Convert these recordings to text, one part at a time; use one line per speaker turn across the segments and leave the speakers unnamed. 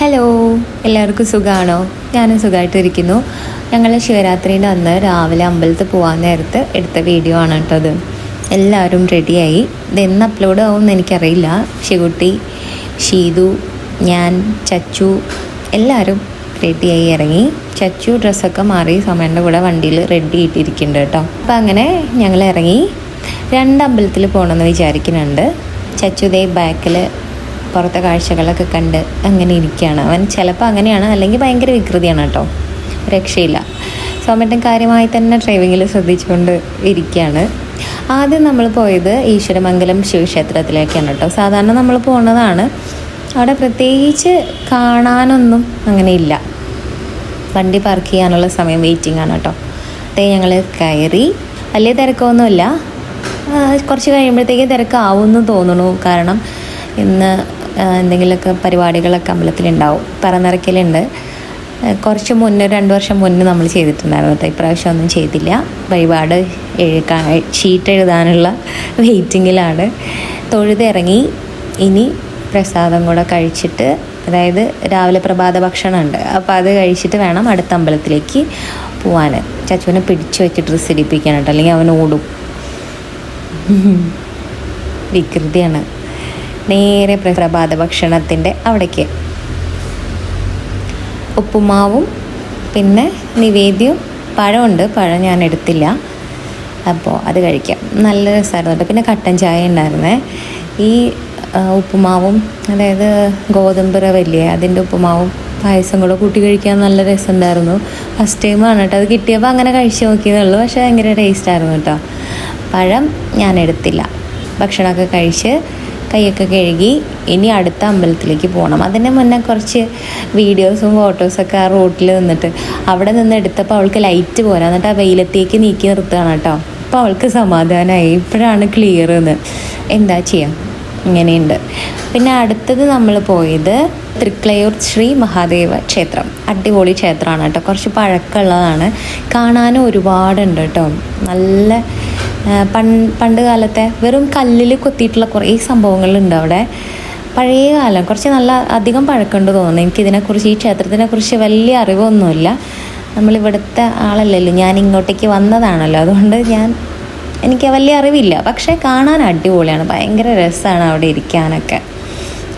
Hello എല്ലാവർക്കും സുഖമാണോ ഞാനും സുഖമായിട്ടിരിക്കുന്നു ഞങ്ങൾ ശിവരാത്രിന്റെ അന്ന് രാവിലെ അമ്പലത്തിൽ പോകാൻ നേരത്ത് എടുത്ത വീഡിയോ ആണ് കേട്ടോ അത്. എല്ലാവരും റെഡിയായി ഇത് എന്ന് അപ്ലോഡ് ആവുമെന്ന് എനിക്കറിയില്ല. ശികുട്ടി ഷീതു ഞാൻ ചച്ചു എല്ലാവരും റെഡിയായി ഇറങ്ങി. ചച്ചു ഡ്രസ്സൊക്കെ മാറി സമയന്റെ കൂടെ വണ്ടിയിൽ റെഡി ആയിട്ടിരിക്കുന്നുണ്ട് കേട്ടോ. അപ്പം അങ്ങനെ ഞങ്ങൾ ഇറങ്ങി. രണ്ട് അമ്പലത്തിൽ പോകണമെന്ന് വിചാരിക്കുന്നുണ്ട്. ചച്ചുദേ ബാക്കിൽ പുറത്തെ കാഴ്ചകളൊക്കെ കണ്ട് അങ്ങനെ ഇരിക്കുകയാണ്. അവൻ ചിലപ്പോൾ അങ്ങനെയാണ് അല്ലെങ്കിൽ ഭയങ്കര വികൃതിയാണ് കേട്ടോ. രക്ഷയില്ല. സോമേട്ടൻ കാര്യമായി തന്നെ ഡ്രൈവിങ്ങിൽ ശ്രദ്ധിച്ചുകൊണ്ട് ഇരിക്കുകയാണ്. ആദ്യം നമ്മൾ പോയത് ഈശ്വരമംഗലം ശിവക്ഷേത്രത്തിലേക്കാണ് കേട്ടോ. സാധാരണ നമ്മൾ പോണതാണ്. അവിടെ പ്രത്യേകിച്ച് കാണാനൊന്നും അങ്ങനെ ഇല്ല. വണ്ടി പാർക്ക് ചെയ്യാനുള്ള സമയം വെയിറ്റിംഗ് ആണ് കേട്ടോ. അതേ ഞങ്ങൾ കയറി. വലിയ തിരക്കൊന്നുമില്ല. കുറച്ച് കഴിയുമ്പോഴത്തേക്ക് തിരക്കാവുമെന്ന് തോന്നുന്നു. കാരണം ഇന്ന് എന്തെങ്കിലുമൊക്കെ പരിപാടികളൊക്കെ അമ്പലത്തിലുണ്ടാവും. പറന്നിറക്കലുണ്ട് കുറച്ച് മുന്നേ രണ്ട് വർഷം മുന്നേ നമ്മൾ ചെയ്തിട്ടുണ്ടായിരുന്നു കേട്ടോ. ഇപ്രാവശ്യം ഒന്നും ചെയ്തില്ല. വഴിപാട് എഴുക്കാൻ ഷീറ്റ് എഴുതാനുള്ള വെയിറ്റിങ്ങിലാണ്. തൊഴുതിറങ്ങി ഇനി പ്രസാദം കൂടെ കഴിച്ചിട്ട് അതായത് രാവിലെ പ്രഭാത ഭക്ഷണമുണ്ട്. അപ്പോൾ അത് കഴിച്ചിട്ട് വേണം അടുത്ത അമ്പലത്തിലേക്ക് പോവാൻ. ചച്ചുവിനെ പിടിച്ചു വെച്ച് ഡ്രസ്സ് ഇടിപ്പിക്കാനായിട്ട് അല്ലെങ്കിൽ അവൻ ഓടും. വികൃതിയാണ്. നേരെ പ്ര- പ്രഭാത ഭക്ഷണത്തിന്റെ അവിടേക്ക്. ഉപ്പുമാവും പിന്നെ നിവേദ്യവും പഴമുണ്ട്. പഴം ഞാൻ എടുത്തില്ല. അപ്പോൾ അത് കഴിക്കാം. നല്ല രസമായിരുന്നു പിന്നെ കട്ടൻ ചായ ഉണ്ടായിരുന്നേ. ഈ ഉപ്പുമാവും അതായത് ഗോതമ്പ് റവല്ലേ അതിന്റെ ഉപ്പുമാവും പായസം കൂടെ കൂട്ടി കഴിക്കാൻ നല്ല രസമുണ്ടായിരുന്നു. ഫസ്റ്റ് ടൈമാണ് കേട്ടോ. അത് കിട്ടിയപ്പോൾ അങ്ങനെ കഴിച്ചു നോക്കിയതുള്ളൂ പക്ഷേ ഭയങ്കര ടേസ്റ്റ് ആയിരുന്നു കേട്ടോ. പഴം ഞാൻ എടുത്തില്ല. ഭക്ഷണമൊക്കെ കഴിച്ച് കൈയൊക്കെ കഴുകി ഇനി അടുത്ത അമ്പലത്തിലേക്ക് പോകണം. അതിന് മുന്നേ കുറച്ച് വീഡിയോസും ഫോട്ടോസൊക്കെ ആ റോട്ടിൽ നിന്നിട്ട് അവിടെ നിന്ന് എടുത്തപ്പോൾ അവൾക്ക് ലൈറ്റ് പോരാ എന്നിട്ട് ആ വെയിലത്തേക്ക് നീക്കി നിർത്തുകയാണ് കേട്ടോ. അപ്പോൾ അവൾക്ക് സമാധാനമായി ഇപ്പോഴാണ് ക്ലിയർ എന്ന് എന്താ ചെയ്യാം? ഇങ്ങനെയുണ്ട്. പിന്നെ അടുത്തത് നമ്മൾ പോയത് തൃക്ലയൂർ ശ്രീ മഹാദേവ ക്ഷേത്രം. അടിപൊളി ക്ഷേത്രമാണ് കേട്ടോ. കുറച്ച് പഴക്കമുള്ളതാണ്. കാണാനും ഒരുപാടുണ്ട് കേട്ടോ. നല്ല പണ്ട് കാലത്തെ വെറും കല്ലിൽ കൊത്തിയിട്ടുള്ള കുറേ സംഭവങ്ങളുണ്ട് അവിടെ. പഴയ കാലം കുറച്ച് നല്ല അധികം പഴക്കമുണ്ട് തോന്നുന്നു. എനിക്കിതിനെക്കുറിച്ച് ഈ ക്ഷേത്രത്തിനെക്കുറിച്ച് വലിയ അറിവൊന്നുമില്ല. നമ്മളിവിടുത്തെ ആളല്ലല്ലോ. ഞാൻ ഇങ്ങോട്ടേക്ക് വന്നതാണല്ലോ. അതുകൊണ്ട് ഞാൻ എനിക്ക് വലിയ അറിവില്ല. പക്ഷേ കാണാൻ അടിപൊളിയാണ്. ഭയങ്കര രസമാണ് അവിടെ ഇരിക്കാനൊക്കെ.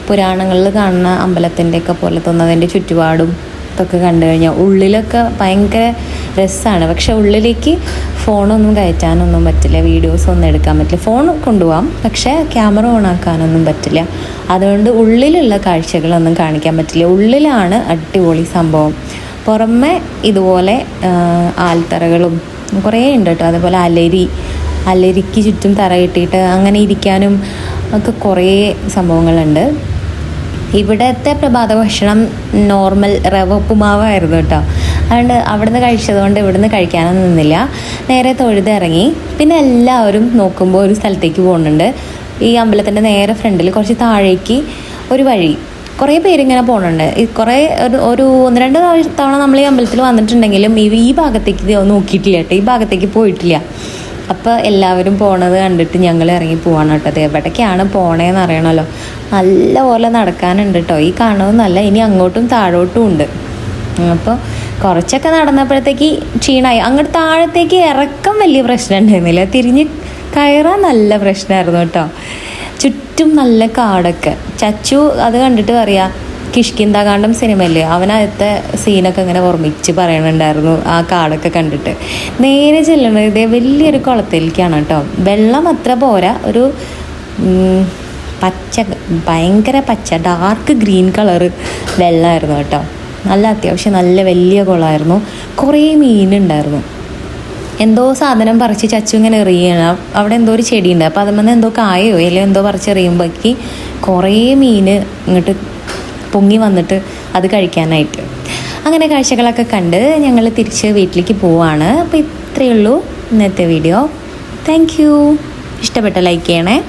പുരാണങ്ങളിൽ കാണുന്ന അമ്പലത്തിന്റെയൊക്കെ പോലെ തോന്നുന്നതിന്റെ ചുറ്റുപാടും ഇതൊക്കെ കണ്ടു കഴിഞ്ഞാൽ ഉള്ളിലൊക്കെ ഭയങ്കര രസമാണ് പക്ഷെ ഉള്ളിലേക്ക് ഫോണൊന്നും കയറ്റാനൊന്നും പറ്റില്ല. വീഡിയോസ് ഒന്നും എടുക്കാൻ പറ്റില്ല. ഫോൺ കൊണ്ടുപോകാം പക്ഷേ ക്യാമറ ഓൺ ആക്കാനൊന്നും പറ്റില്ല. അതുകൊണ്ട് ഉള്ളിലുള്ള കാഴ്ചകളൊന്നും കാണിക്കാൻ പറ്റില്ല. ഉള്ളിലാണ് അടിപൊളി സംഭവം. പുറമെ ഇതുപോലെ ആൽത്തറകളും കുറേ ഉണ്ട് കേട്ടോ. അതുപോലെ അലരി അലരിക്ക് ചുറ്റും തറ കിട്ടിയിട്ട് അങ്ങനെ ഇരിക്കാനും ഒക്കെ കുറേ സംഭവങ്ങളുണ്ട്. ഇവിടത്തെ പ്രഭാത ഭക്ഷണം നോർമൽ റവ ഉപ്പുമാവായിരുന്നു കേട്ടോ. അതുകൊണ്ട് അവിടുന്ന് കഴിച്ചതുകൊണ്ട് ഇവിടുന്ന് കഴിക്കാനൊന്നും നിന്നില്ല. നേരെ തൊഴുതിറങ്ങി പിന്നെ എല്ലാവരും നോക്കുമ്പോൾ ഒരു സ്ഥലത്തേക്ക് പോകുന്നുണ്ട്. ഈ അമ്പലത്തിന്റെ നേരെ ഫ്രണ്ടിൽ കുറച്ച് താഴേക്ക് ഒരു വഴി. കുറേ പേരിങ്ങനെ പോകുന്നുണ്ട്. ഈ കുറേ ഒരു ഒരു ഒന്ന് രണ്ട് തവണ- നമ്മൾ ഈ അമ്പലത്തിൽ വന്നിട്ടുണ്ടെങ്കിലും ഈ ഈ ഭാഗത്തേക്ക് നോക്കിയിട്ടില്ല കേട്ടോ. ഈ ഭാഗത്തേക്ക് പോയിട്ടില്ല. അപ്പോൾ എല്ലാവരും പോണത് കണ്ടിട്ട് ഞങ്ങൾ ഇറങ്ങി പോവാണ് കേട്ടോ. അത് എവിടേക്കാണ് പോണേന്ന് അറിയണമല്ലോ നല്ല പോലെ നടക്കാനുണ്ട് കേട്ടോ. ഈ കാണുന്നതല്ല ഇനി അങ്ങോട്ടും താഴോട്ടും ഉണ്ട്. അപ്പോൾ കുറച്ചൊക്കെ നടന്നപ്പോഴത്തേക്ക് ക്ഷീണമായി അങ്ങോട്ട് താഴത്തേക്ക് ഇറക്കം വലിയ പ്രശ്നം ഉണ്ടായിരുന്നില്ല തിരിഞ്ഞ് കയറാൻ നല്ല പ്രശ്നമായിരുന്നു കേട്ടോ. ചുറ്റും നല്ല കാടൊക്കെ. ചച്ചു അത് കണ്ടിട്ട് പറയാ കിഷ്കിന്താകാന്ഡം സിനിമയല്ലേ? അവനകത്തെ സീനൊക്കെ ഇങ്ങനെ ഓർമ്മിച്ച് പറയണുണ്ടായിരുന്നു ആ കാടൊക്കെ കണ്ടിട്ട്. നേരെ ചെല്ലണത് ഇതേ വലിയൊരു കുളത്തിലേക്കാണ് കേട്ടോ. വെള്ളം അത്ര പോരാ. ഒരു പച്ച ഭയങ്കര പച്ച ഡാർക്ക് ഗ്രീൻ കളറ് വെള്ളമായിരുന്നു കേട്ടോ. നല്ല അത്യാവശ്യം നല്ല വലിയ കുളമായിരുന്നു കുറേ മീനുണ്ടായിരുന്നു. എന്തോ സാധനം പറിച്ച് ചച്ചു ഇങ്ങനെ എറിയണം. അവിടെ എന്തോ ഒരു ചെടിയുണ്ട്. അപ്പോൾ അതുമെന്ന് എന്തോ കായോ? ഇല എന്തോ പറിച്ചെറിയുമ്പോഴേക്ക് കുറേ മീൻ ഇങ്ങോട്ട് പൊങ്ങി വന്നിട്ട് അത് കഴിക്കാനായിട്ട്. അങ്ങനെ കാഴ്ചകളൊക്കെ കണ്ട് ഞങ്ങൾ തിരിച്ച് വീട്ടിലേക്ക് പോവാണ്. അപ്പോൾ ഇത്രയേ ഉള്ളൂ ഇന്നത്തെ വീഡിയോ. താങ്ക് യു ഇഷ്ടപ്പെട്ട ലൈക്ക് ചെയ്യണേ.